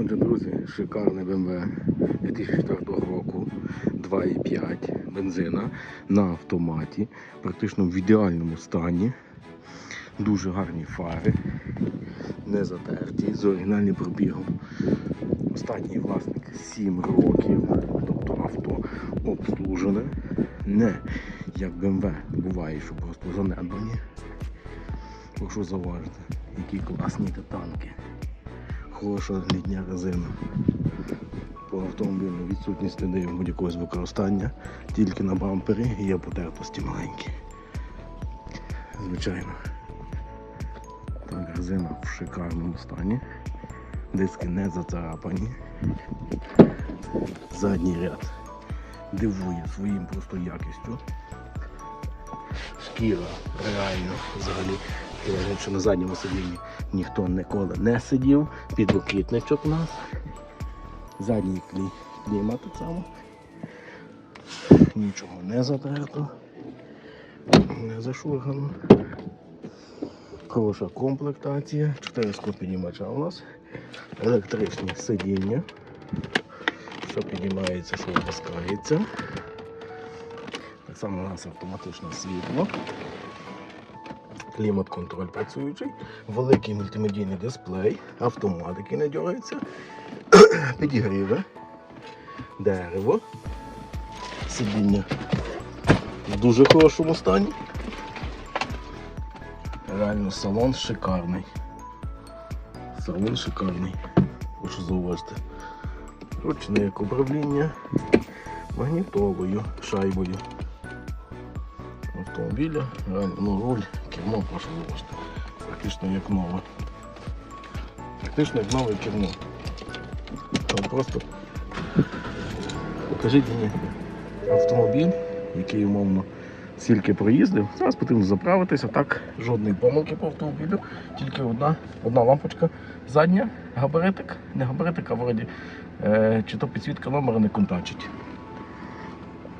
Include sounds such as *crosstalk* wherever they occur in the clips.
Отже, друзі, шикарний BMW 2004 року 2,5 бензина на автоматі, практично в ідеальному стані. Дуже гарні фари, не затерті, з оригінальним пробігом. Останній власник 7 років, тобто авто обслужене. Не як BMW буває, що просто занедбані. Прошу зауважити, які класні танки хороша літня резина. По автомобілю відсутні сліди будь-якогось використання, тільки на бампері є потертості маленькі. Звичайно. Так, резина в шикарному стані. Диски не зацарапані. Задній ряд дивує своїм просто якістю. Шкіра реально взагалі. Я що на задньому сидінні ніхто ніколи не сидів. Підлокітничок у нас. Задній клій кліма так само. Нічого не затерто, не зашургано. Хороша комплектація. 4 піднімача у нас. Електричні сидіння. Що піднімається, що опускається. Так само у нас автоматичне світло клімат-контроль працюючий, великий мультимедійний дисплей, автомат, який не *clears throat* підігріви, дерево, сидіння в дуже хорошому стані. Реально салон шикарний. Салон шикарний. Прошу зауважити. Ручне як управління магнітолою, шайбою автомобіля. Реально, ну, руль, кермо, прошу вибачте. Практично як нове. Практично як нове кермо. Там просто покажіть мені автомобіль, який умовно стільки проїздив. Зараз потрібно заправитися, так, жодної помилки по автомобілю, тільки одна, одна лампочка задня, габаритик, не габаритик, а вроді, е, чи то підсвітка номера не контачить.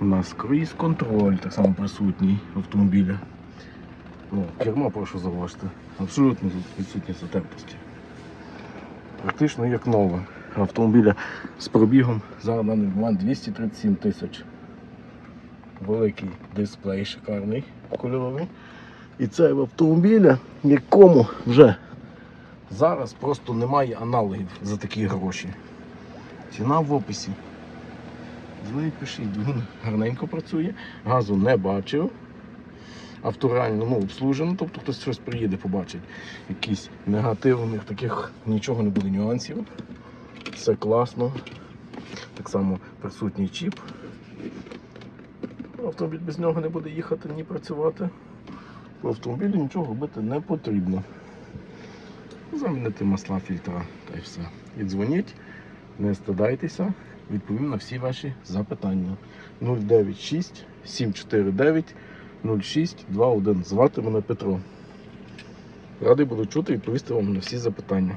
У нас круїз контроль так само присутній автомобілі. Ну, кермо прошу зауважити. Абсолютно тут відсутні затертості. Практично як нове. Автомобіля з пробігом зараз на даний момент 237 тисяч. Великий дисплей шикарний кольоровий. І це автомобіля, якому вже зараз просто немає аналогів за такі гроші. Ціна в описі. Дзвоніть, пишіть, двигун гарненько працює, газу не бачив. Авторально ну, обслужено, тобто хтось щось приїде, побачить. Якісь негативних таких нічого не буде нюансів. Все класно. Так само присутній чіп. Автомобіль без нього не буде їхати ні працювати. По автомобілю нічого робити не потрібно. Замінити масла фільтра та й все. І дзвоніть, не стидайтеся відповім на всі ваші запитання. 096 749 0621. Звати мене Петро. Радий буду чути і відповісти вам на всі запитання.